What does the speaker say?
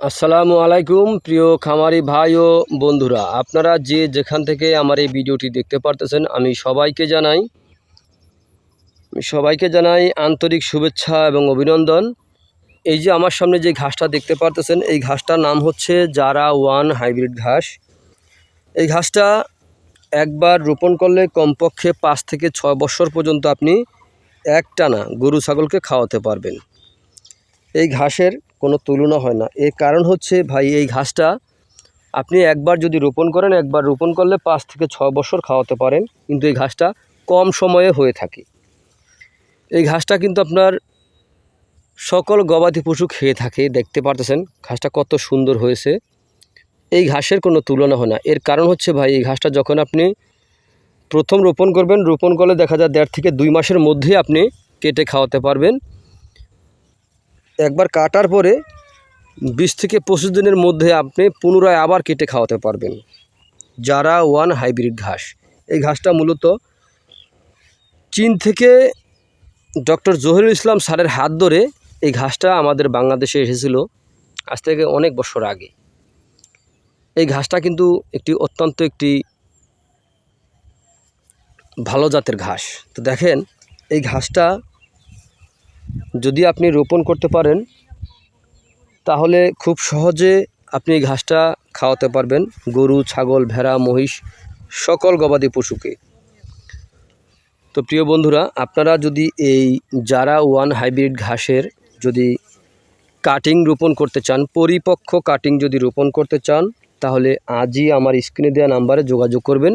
আসসালামু আলাইকুম, প্রিয় খামারি ভাই ও বন্ধুরা। আপনারা যে যেখান থেকে আমার এই ভিডিওটি দেখতে পারতেছেন, আমি সবাইকে জানাই সবাইকে জানাই আন্তরিক শুভেচ্ছা এবং অভিনন্দন। এই যে আমার সামনে যে ঘাসটা দেখতে পারতেছেন, এই ঘাসটার নাম হচ্ছে জারা ওয়ান হাইব্রিড ঘাস। এই ঘাসটা একবার রোপণ করলে কমপক্ষে পাঁচ থেকে ছয় বছর পর্যন্ত আপনি একটানা গরু ছাগলকে খাওয়াতে পারবেন। এই ঘাসের কোনো তুলনা হয় না। এর কারণ হচ্ছে ভাই, এই ঘাসটা আপনি একবার যদি রোপণ করেন, একবার রোপণ করলে পাঁচ থেকে ছ বছর খাওয়াতে পারেন, কিন্তু এই ঘাসটা কম সময়ে হয়ে থাকে। এই ঘাসটা কিন্তু আপনার সকল গবাদি পশু খেয়ে থাকে, দেখতে পারতেছেন ঘাসটা কত সুন্দর হয়েছে। এই ঘাসের কোনো তুলনা হয় না। এর কারণ হচ্ছে ভাই, এই ঘাসটা যখন আপনি প্রথম রোপণ করবেন, রোপণ করলে দেখা যায় দেড় থেকে দুই মাসের মধ্যেই আপনি কেটে খাওয়াতে পারবেন। একবার কাটার পরে বিশ থেকে পঁচিশ দিনের মধ্যে আপনি পুনরায় আবার কেটে খাওয়াতে পারবেন। যারা ওয়ান হাইব্রিড ঘাস, এই ঘাসটা মূলত চীন থেকে ডক্টর জহিরুল ইসলাম স্যারের হাত ধরে এই ঘাসটা আমাদের বাংলাদেশে এসেছিল আজ থেকে অনেক বছর আগে। এই ঘাসটা কিন্তু একটি অত্যন্ত একটি ভালো জাতের ঘাস। তো দেখেন, এই ঘাসটা যদি আপনি রোপণ করতে পারেন, তাহলে খুব সহজে আপনি ঘাসটা খাওয়াতে পারবেন। গরু, ছাগল, ভেড়া, মহিষ, সকল গবাদি পশুকে। তো প্রিয় বন্ধুরা, আপনারা যদি এই যারা ওয়ান হাইব্রিড ঘাসের যদি কাটিং রোপণ করতে চান, পরিপক্ক কাটিং যদি রোপণ করতে চান, তাহলে আজই আমার স্ক্রিনে দেওয়া নাম্বারে যোগাযোগ করবেন।